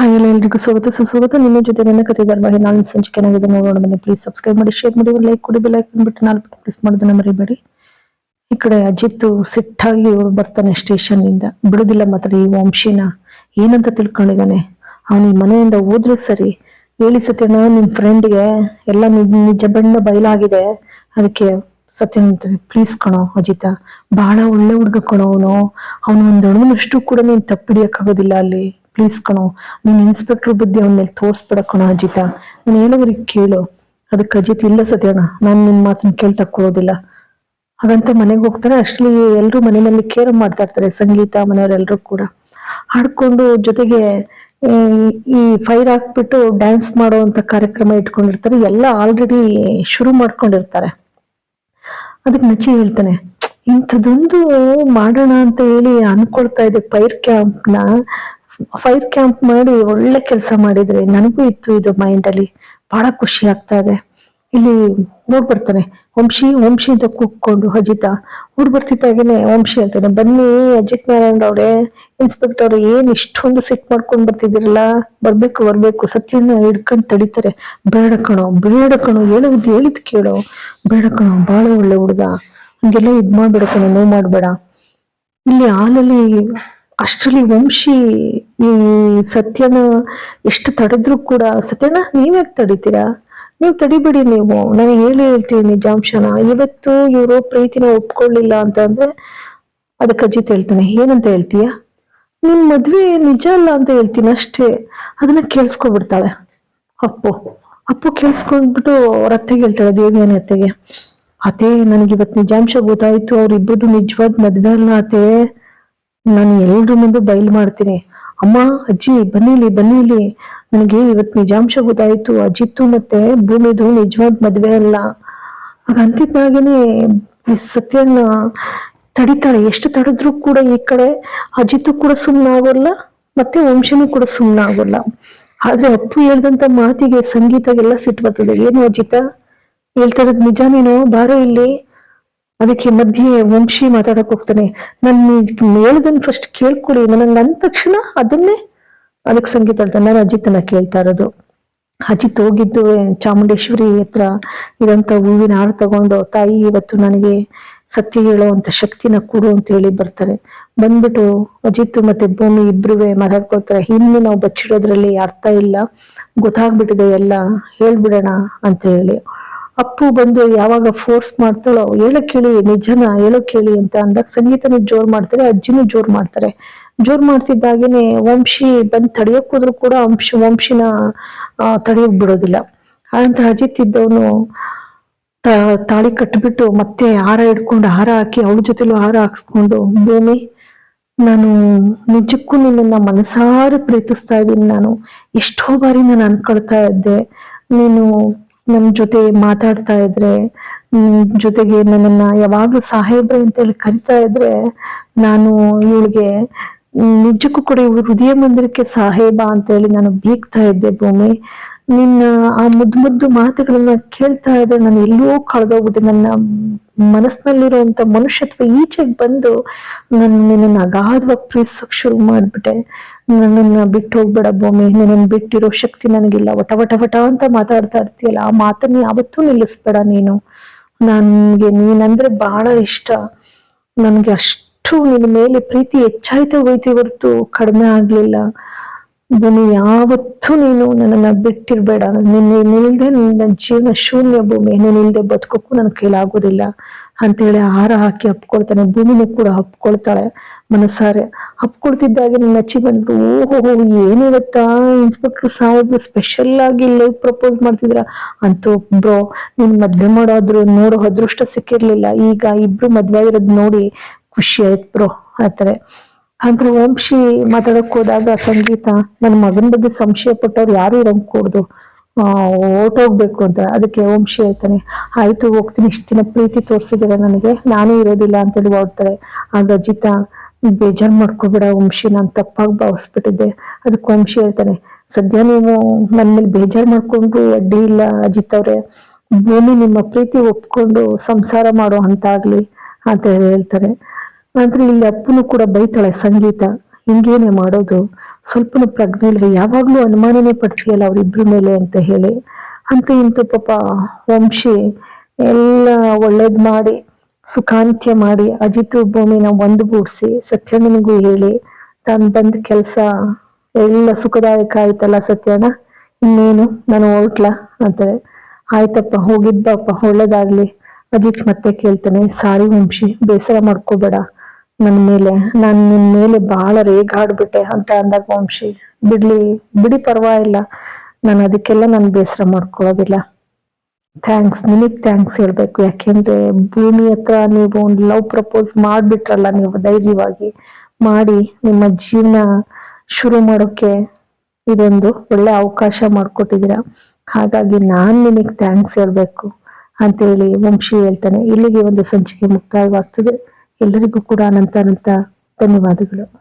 Hi ಎಲ್ಲ ಎಲ್ರಿಗೂ ಸ್ವಾಗತ. ಸುಸ್ವಾಗತ ನಿಮ್ಮ ಜೊತೆ ನನ್ನ ಕತೆ ನಾನು ಸಂಚಿಕೆ ಏನಾಗಿದೆ ನೋಡೋಣ ಬನ್ನಿ. ಪ್ಲೀಸ್ ಸಬ್ಸ್ಕ್ರೈಬ್ ಮಾಡಿ ಶೇರ್ ಮಾಡಿ ಲೈಕ್ ಕೊಡಿ ಲೈಕ್ ಐಕನ್ ನಾಲ್ಕು ಪ್ರೆಸ್ ಮಾಡೋದನ್ನ ಮರಿಬೇಡಿ. ಈ ಕಡೆ ಅಜಿತ್ ಸಿಟ್ಟಾಗಿ ಇವರು ಬರ್ತಾನೆ ಸ್ಟೇಷನ್ ಇಂದ. ಬಿಡುದಿಲ್ಲ ಮಾತ್ರ ಈ ವಂಶಿನ. ಏನಂತ ತಿಳ್ಕೊಂಡಿದ್ದಾನೆ? ಅವನು ಈ ಮನೆಯಿಂದ ಹೋದ್ರೆ ಸರಿ. ಹೇಳಿ ಸತ್ಯಣ್ಣ ನಿಮ್ಮ ಫ್ರೆಂಡ್ಗೆ ಎಲ್ಲ ನಿಜ- ಬಣ್ಣ ಬಯಲಾಗಿದೆ. ಅದಕ್ಕೆ ಸತ್ಯಣ್ಣ ಅಂತಾನೆ ಪ್ಲೀಸ್ ಕಣೋ ಅಜಿತ ಬಹಳ ಒಳ್ಳೆ ಹುಡುಗ ಕಣೋ ಅವನು. ಅವನು ಒಂದ್ ಅಣುವಷ್ಟು ಕೂಡ ನೀನು ತಪ್ಪಿಡಿಯಕ್ಕಾಗೋದಿಲ್ಲ ಅಲ್ಲಿ. ಪ್ಲೀಸ್ ಕಣೋ. ನೀನು ಇನ್ಸ್ಪೆಕ್ಟರ್ ಬುದ್ಧಿ ಅವನ ಮೇಲೆ ತೋರ್ಸ್ಬೇಡ ಕಣೋ ಅಜಿತ. ನಾನು ಹೇಳೋರಿಗೆ ಕೇಳು. ಅದಕ್ಕೆ ಅಜಿತ್, ಇಲ್ಲ ಸತ್ಯಣ್ಣ, ನಾನು ನಿನ್ ಮಾತನ್ನ ಕೇಳ್ತಾ ಕೊಡೋದಿಲ್ಲ ಹಾಗಂತ ಮನೆಗೆ ಹೋಗ್ತಾರೆ. ಆಕ್ಚುಲಿ ಎಲ್ಲರೂ ಮನೆಯಲ್ಲಿ ಕೇರ್ ಮಾಡ್ತಾ ಇರ್ತಾರೆ, ಸಂಗೀತ ಮನೆಯವರೆಲ್ಲರೂ ಕೂಡ. ಹಾಡ್ಕೊಂಡು ಜೊತೆಗೆ, ಈ ಫೈರ್ ಹಾಕ್ಬಿಟ್ಟು ಡ್ಯಾನ್ಸ್ ಮಾಡುವಂತ ಕಾರ್ಯಕ್ರಮ ಇಟ್ಕೊಂಡಿರ್ತಾರೆ. ಎಲ್ಲ ಆಲ್ರೆಡಿ ಶುರು ಮಾಡ್ಕೊಂಡಿರ್ತಾರೆ. ಅದಕ್ಕೆ ನಚಿ ಹೇಳ್ತಾನೆ, ಇಂಥದ್ದೊಂದು ಮಾಡೋಣ ಅಂತ ಹೇಳಿ ಅನ್ಕೊಳ್ತಾ ಇದೆ ಫೈರ್ ಕ್ಯಾಂಪ್ನ. ಫೈರ್ ಕ್ಯಾಂಪ್ ಮಾಡಿ ಒಳ್ಳೆ ಕೆಲಸ ಮಾಡಿದ್ರೆ ನನಗೂ ಇತ್ತು ಇದು ಮೈಂಡ್ ಅಲ್ಲಿ. ಬಹಳ ಖುಷಿ ಆಗ್ತಾ ಇದೆ. ಇಲ್ಲಿ ನೋಡ್ಬರ್ತಾನೆ ವಂಶಿ ವಂಶಿ ಅಂತ ಕೂಗ್ಕೊಂಡು ಅಜಿತ. ಬರ್ತಿದ್ದಾಗೇನೆ ವಂಶಿ ಹೇಳ್ತಾನೆ ಬನ್ನಿ, ಅಜಿತ್ ನಾರಾಯಣ ಅವ್ರೆ ಇನ್ಸ್ಪೆಕ್ಟರ್ ಏನ್ ಇಷ್ಟೊಂದು ಸಿಟ್ ಮಾಡ್ಕೊಂಡ್ ಬರ್ತಿದ್ದೀರಲ್ಲ? ಬರ್ಬೇಕು ಬರ್ಬೇಕು. ಸತ್ಯನ ಹಿಡ್ಕೊಂಡ್ ತಡಿತಾರೆ. ಬೇಡ ಕಣೋ ಬೇಡ ಕಣೋ. ಹೇಳೋದು ಹೇಳಿದ್ ಕೇಳೋ. ಬೇಡ ಕಣೋ, ಬಹಳ ಒಳ್ಳೆ ಹುಡುಗ. ಹಂಗೆಲ್ಲ ಇದ್ ಮಾಡ್ಬೇಡ ಕಣೋ, ನೋವು ಮಾಡ್ಬೇಡ. ಇಲ್ಲಿ ಹಾಲಲ್ಲಿ ಅಷ್ಟರಲ್ಲಿ ವಂಶಿ ಈ ಸತ್ಯನ ಎಷ್ಟು ತಡೆದ್ರು ಕೂಡ, ಸತ್ಯನ ನೀವ್ಯಾಕೆ ತಡಿತೀರಾ? ನೀವು ತಡಿಬೇಡಿ ನೀವು. ನಾನು ಹೇಳಿ ಹೇಳ್ತೀನಿ ನಿಜಾಂಶನ. ಇವತ್ತು ಇವರು ಪ್ರೀತಿನ ಒಪ್ಕೊಳ್ಳಿಲ್ಲ ಅಂತ ಅಂದ್ರೆ ಅದಕ್ಕೆ ಅಜಿತ್ ಹೇಳ್ತಾನೆ. ಏನಂತ ಹೇಳ್ತೀಯ? ನಿನ್ ಮದ್ವೆ ನಿಜ ಅಲ್ಲ ಅಂತ ಹೇಳ್ತೀನಿ ಅಷ್ಟೇ. ಅದನ್ನ ಕೇಳಿಸ್ಕೊಬಿಡ್ತಾಳೆ. ಅಪ್ಪು. ಅಪ್ಪು ಕೇಳಿಸ್ಕೊಂಡ್ಬಿಟ್ಟು ಅವ್ರ ಅತ್ತೆಗೆ ಹೇಳ್ತಾಳೆ, ದೇವಿಯನ ಅತ್ತೆಗೆ. ಅತ್ತೆ, ನನಗೆ ಇವತ್ತು ನಿಜಾಂಶ ಗೊತ್ತಾಯ್ತು. ಅವ್ರಿಬ್ಬರದು ನಿಜವಾದ ಮದ್ವೆ ಅಲ್ಲ ಅತ್ತೆ. ನಾನು ಎಲ್ರ ಮುಂದೆ ಬಯಲು ಮಾಡ್ತೀನಿ. ಅಮ್ಮ, ಅಜ್ಜಿ, ಬನ್ನಿಲಿ ಬನ್ನಿಲಿ, ನನಗೆ ಇವತ್ತು ನಿಜಾಂಶ ಗೊತ್ತಾಯ್ತು. ಅಜಿತ್ತು ಮತ್ತೆ ಭೂಮಿದು ನಿಜವಾದ ಮದ್ವೆ ಅಲ್ಲ. ಆಗ ಅಂತಿದ್ದಾಗೇನೆ ಸತ್ಯನ ತಡಿತಾಳೆ. ಎಷ್ಟು ತಡೆದ್ರು ಕೂಡ ಈ ಕಡೆ ಅಜಿತ್ತು ಕೂಡ ಸುಮ್ಮನಾಗೋಲ್ಲ ಮತ್ತೆ ವಂಶನೂ ಕೂಡ ಸುಮ್ಮನಾಗೋಲ್ಲ ಆದ್ರೆ ಅಪ್ಪು ಹೇಳ್ದಂತ ಮಾತಿಗೆ ಸಂಗೀತಗೆಲ್ಲ ಸಿಟ್ಟು ಬರ್ತದೆ. ಏನು ಅಜಿತ? ಹೇಳ್ತಾ ಇರೋದು ನಿಜ ನೀನು ಬಾರೋ ಇಲ್ಲಿ. ಅದಕ್ಕೆ ಮಧ್ಯೆ ವಂಶಿ ಮಾತಾಡಕ್ ಹೋಗ್ತಾನೆ. ನಾನು ಹೇಳ್ದನ್ ಫಸ್ಟ್ ಕೇಳ್ಕೊಡಿ. ನನಗ್ ಅಂದ ತಕ್ಷಣ ಅದನ್ನೇ ಅದಕ್ಕೆ ಸಂಗೀತ ಹೇಳ್ತಾನೆ. ನಾನು ಅಜಿತನ ಕೇಳ್ತಾ ಇರೋದು. ಅಜಿತ್ ಹೋಗಿದ್ದು ಚಾಮುಂಡೇಶ್ವರಿ ಹತ್ರ. ಇದಂತ ಹೂವಿನ ಹಾರ ತಗೊಂಡು, ತಾಯಿ, ಇವತ್ತು ನನಗೆ ಸತ್ಯ ಹೇಳುವಂತ ಶಕ್ತಿನ ಕೊಡು ಅಂತ ಹೇಳಿ ಬರ್ತಾರೆ. ಬಂದ್ಬಿಟ್ಟು ಅಜಿತ್ ಮತ್ತೆ ಭೂಮಿ ಇಬ್ರುವೆ ಮಾತಾಡ್ಕೊಳ್ತಾರೆ ಇನ್ನು ನಾವು ಬಚ್ಚಿಡೋದ್ರಲ್ಲಿ ಅರ್ಥ ಇಲ್ಲ. ಗೊತ್ತಾಗ್ಬಿಟ್ಟಿದೆ ಎಲ್ಲ. ಹೇಳ್ಬಿಡೋಣ ಅಂತ ಹೇಳಿ. ಅಪ್ಪು ಬಂದು ಯಾವಾಗ ಫೋರ್ಸ್ ಮಾಡ್ತಾಳೋ ಹೇಳೋ ಕೇಳಿ, ನಿಜನ ಹೇಳೋ ಕೇಳಿ ಅಂತ ಅಂದಾಗ ಸಂಗೀತನ ಜೋರ್ ಮಾಡ್ತಾರೆ, ಅಜ್ಜಿನೂ ಜೋರ್ ಮಾಡ್ತಾರೆ. ಜೋರ್ ಮಾಡ್ತಿದ್ದಾಗೇನೆ ವಂಶಿ ಬಂದು ತಡಿಯಕ್ ಹೋದ್ರು ಕೂಡ ವಂಶ, ವಂಶಿನ ತಡೆಯೋಕ್ ಬಿಡೋದಿಲ್ಲ. ಅಂತ ಅಜಿತ್ ಇದ್ದವನು ತಾಳಿ ಕಟ್ಬಿಟ್ಟು ಮತ್ತೆ ಹಾರ ಇಟ್ಕೊಂಡು ಹಾರ ಹಾಕಿ ಅವಳ ಜೊತೆಲೂ ಹಾರ ಹಾಕ್ಸ್ಕೊಂಡು, ಭೂಮಿ, ನಾನು ನಿಜಕ್ಕೂ ನಿನ್ನನ್ನು ಮನಸಾರೆ ಪ್ರೀತಿಸ್ತಾ ಇದ್ದೀನಿ ನಾನು. ಎಷ್ಟೋ ಬಾರಿ ನಾನು ಅನ್ಕೊಳ್ತಾ ಇದ್ದೆ. ನೀನು ನನ್ನ ಜೊತೆ ಮಾತಾಡ್ತಾ ಇದ್ರೆ ಜೊತೆಗೆ ನನ್ನನ್ನ ಯಾವಾಗ್ಲೂ ಸಾಹೇಬ್ರೆ ಅಂತ ಹೇಳಿ ಕರಿತಾ ಇದ್ರೆ, ನಾನು ಇವಳಿಗೆ ನಿಜಕ್ಕೂ ಕೂಡ ಇವಳು ಹೃದಯ ಮಂದಿರಕ್ಕೆ ಸಾಹೇಬ ಅಂತ ಹೇಳಿ ನಾನು ಬೀಗ್ತಾ ಇದ್ದೆ ಭೂಮಿ. ನಿನ್ನ ಆ ಮುದ್ದು ಮುದ್ದು ಮಾತುಗಳನ್ನ ಕೇಳ್ತಾ ಇದ್ರೆ ನಾನು ಎಲ್ಲೋ ಕಳೆದೋಗ್ಬಿಟ್ಟೆ ನನ್ನ ಮನಸ್ಸಿನಲ್ಲಿರುವಂತ ಮನುಷ್ಯತ್ವ ಈಚೆಗೆ ಬಂದು ನನ್ನ ನಿನ್ನ ಅಗಾಧವಾಗಿ ಪ್ರೀತಿಸೋಕೆ ಶುರು ಮಾಡ್ಬಿಟ್ಟೆ. ನನ್ನನ್ನ ಬಿಟ್ಟು ಹೋಗ್ಬೇಡ ಭೂಮಿ ನಿನ್ನ ಬಿಟ್ಟಿರೋ ಶಕ್ತಿ ನನಗಿಲ್ಲ. ವಟ ವಟ ವಟ ಅಂತ ಮಾತಾಡ್ತಾ ಇರ್ತೀಯಲ್ಲ, ಆ ಮಾತನ್ನ ಯಾವತ್ತೂ ನಿಲ್ಲಿಸ್ಬೇಡ ನೀನು. ನನ್ಗೆ ನೀನಂದ್ರೆ ಬಹಳ ಇಷ್ಟ. ನನ್ಗೆ ಅಷ್ಟು ನಿನ್ನ ಮೇಲೆ ಪ್ರೀತಿ ಹೆಚ್ಚಾಯ್ತು ಹೋಯ್ತಿ ಹೊರತು ಕಡಿಮೆ ಆಗ್ಲಿಲ್ಲ. ಭೂಮಿ ಯಾವತ್ತೂ ನೀನು ನನ್ನನ್ನು ಬಿಟ್ಟಿರ್ಬೇಡ. ನಿನ್ನ ನಿಲ್ದೆ ನನ್ನ ಜೀವನ ಶೂನ್ಯ ಭೂಮಿ ನಿಲ್ದೆ ಬದುಕೋಕ್ಕೂ ನನ್ ಕೈಲಾಗೋದಿಲ್ಲ ಅಂತೇಳಿ ಆಹಾರ ಹಾಕಿ ಹಪ್ಕೊಳ್ತಾನೆ ಭೂಮಿನೂ ಕೂಡ ಹಪ್ಕೊಳ್ತಾಳೆ ಮನಸಾರೆ. ಹಪ್ಕೊಳ್ತಿದ್ದಾಗೆ ನನ್ನ ಅಚ್ಚಿ ಬಂದ್ರು ಓಹೋ ಏನಿರುತ್ತಾ ಇನ್ಸ್ಪೆಕ್ಟರ್ ಸಾಹೇಬ್ ಸ್ಪೆಷಲ್ ಆಗಿ ಲವ್ ಪ್ರಪೋಸ್ ಮಾಡ್ತಿದ್ರ ಅಂತೂ ಬ್ರೋ, ನೀನ್ ಮದ್ವೆ ಮಾಡೋದ್ರು ನೋಡೋ ಅದೃಷ್ಟ ಸಿಕ್ಕಿರ್ಲಿಲ್ಲ. ಈಗ ಇಬ್ರು ಮದ್ವೆ ಆಗಿರೋದ್ ನೋಡಿ ಖುಷಿ ಆಯ್ತು ಬ್ರೋ ಆತಾರೆ ಅಂದ್ರೆ ವಂಶಿ ಮಾತಾಡಕ್ ಹೋದಾಗ ಸಂಗೀತ ನನ್ನ ಮಗನ ಬಗ್ಗೆ ಸಂಶಯ ಪಟ್ಟವ್ರು ಯಾರು ಇರಂಗ್ಕೂಡ್ದು ಓಟೋಗ್ಬೇಕು ಅಂತ. ಅದಕ್ಕೆ ವಂಶಿ ಹೇಳ್ತಾನೆ, ಆಯ್ತು, ಹೋಗ್ತೀನಿ. ಇಷ್ಟು ದಿನ ಪ್ರೀತಿ ತೋರಿಸಿದಾರೆ ನನಗೆ. ನಾನು ಇರೋದಿಲ್ಲ ಅಂತೇಳಿ ಓಡ್ತಾರೆ. ಆಗ ಅಜಿತ, ಬೇಜಾರ್ ಮಾಡ್ಕೋಬೇಡ ವಂಶಿ ನಾನು ತಪ್ಪಾಗಿ ಭಾವಿಸ್ಬಿಟ್ಟಿದ್ದೆ. ಅದಕ್ಕೆ ವಂಶಿ ಹೇಳ್ತಾನೆ, ಸದ್ಯ ನೀವು ನನ್ನ ಮೇಲೆ ಬೇಜಾರ್ ಮಾಡ್ಕೊಂಡ್ರು ಅಡ್ಡಿ ಇಲ್ಲ ಅಜಿತ್ ಅವ್ರೆ. ಭೂಮಿ ನಿಮ್ಮ ಪ್ರೀತಿ ಒಪ್ಕೊಂಡು ಸಂಸಾರ ಮಾಡೋ ಅಂತ ಆಗ್ಲಿ ಅಂತ ಹೇಳಿ ಹೇಳ್ತಾರೆ ಆದ್ರೆ ಇಲ್ಲಿ ಅಪ್ಪನು ಕೂಡ ಬೈತಾಳೆ, ಸಂಗೀತ, ಹಿಂಗೇನೆ ಮಾಡೋದು? ಸ್ವಲ್ಪನೂ ಪ್ರಜ್ಞೆ ಇಲ್ಲ ಯಾವಾಗ್ಲೂ ಅನುಮಾನನೇ ಪಡ್ತೀಯಲ್ಲ ಅವ್ರಿಬ್ರ ಮೇಲೆ? ಅಂತ ಹೇಳಿ. ಅಂತ ಇಂಥ ಪಾಪ ವಂಶಿ ಎಲ್ಲ ಒಳ್ಳೇದ್ ಮಾಡಿ, ಸುಖಾಂತ್ಯ ಮಾಡಿ, ಅಜಿತ್ ಭೂಮಿನ ಒಂದುಗೂಡಿಸಿ ಸತ್ಯಣ್ಣನಿಗೂ ಹೇಳಿ, ತಾನು ಬಂದ ಕೆಲಸ, ಎಲ್ಲ ಸುಖದಾಯಕ ಆಯ್ತಲ್ಲ ಸತ್ಯಣ್ಣ? ಇನ್ನೇನು? ನಾನು ಹೊರಟ್ಲ? ಅಂತಾರೆ. ಆಯ್ತಪ್ಪ ಹೋಗಿದ್ ಬಾಪ್ಪ ಒಳ್ಳೇದಾಗ್ಲಿ. ಅಜಿತ್ ಮತ್ತೆ ಕೇಳ್ತಾನೆ, ಸಾರಿ ವಂಶಿ, ಬೇಸರ ಮಾಡ್ಕೋಬೇಡ. ನನ್ನ ಮೇಲೆ, ನಾನು ನಿನ್ ಮೇಲೆ ಬಹಳ ರೇಗಾಡ್ಬಿಟ್ಟೆ ಅಂತ ಅಂದಾಗ ವಂಶಿ, ಬಿಡ್ಲಿ, ಬಿಡಿ ಪರವಾಗಿಲ್ಲ. ನಾನು ಅದಕ್ಕೆಲ್ಲ ನಾನು ಬೇಸರ ಮಾಡ್ಕೊಳ್ಳೋದಿಲ್ಲ. ಥ್ಯಾಂಕ್ಸ್ ನಿನಗ್ ಥ್ಯಾಂಕ್ಸ್ ಹೇಳ್ಬೇಕು. ಯಾಕೆಂದ್ರೆ ಭೂಮಿ ಹತ್ರ ನೀವು ಒಂದು ಲವ್ ಪ್ರಪೋಸ್ ಮಾಡ್ಬಿಟ್ರಲ್ಲ ನೀವು ಧೈರ್ಯವಾಗಿ, ಮಾಡಿ ನಿಮ್ಮ ಜೀವನ ಶುರು ಮಾಡೋಕೆ ಇದೊಂದು ಒಳ್ಳೆ ಅವಕಾಶ ಮಾಡಿಕೊಟ್ಟಿದ್ದೀರಾ. ಹಾಗಾಗಿ ನಾನ್ ನಿಮಗೆ ಥ್ಯಾಂಕ್ಸ್ ಹೇಳ್ಬೇಕು. ಅಂತೇಳಿ ವಂಶಿ ಹೇಳ್ತಾನೆ. ಇಲ್ಲಿಗೆ ಒಂದು ಸಂಚಿಕೆ ಮುಕ್ತಾಯವಾಗ್ತದೆ. ಎಲ್ಲರಿಗೂ ಕೂಡ ಅನಂತ ಅನಂತ ಧನ್ಯವಾದಗಳು.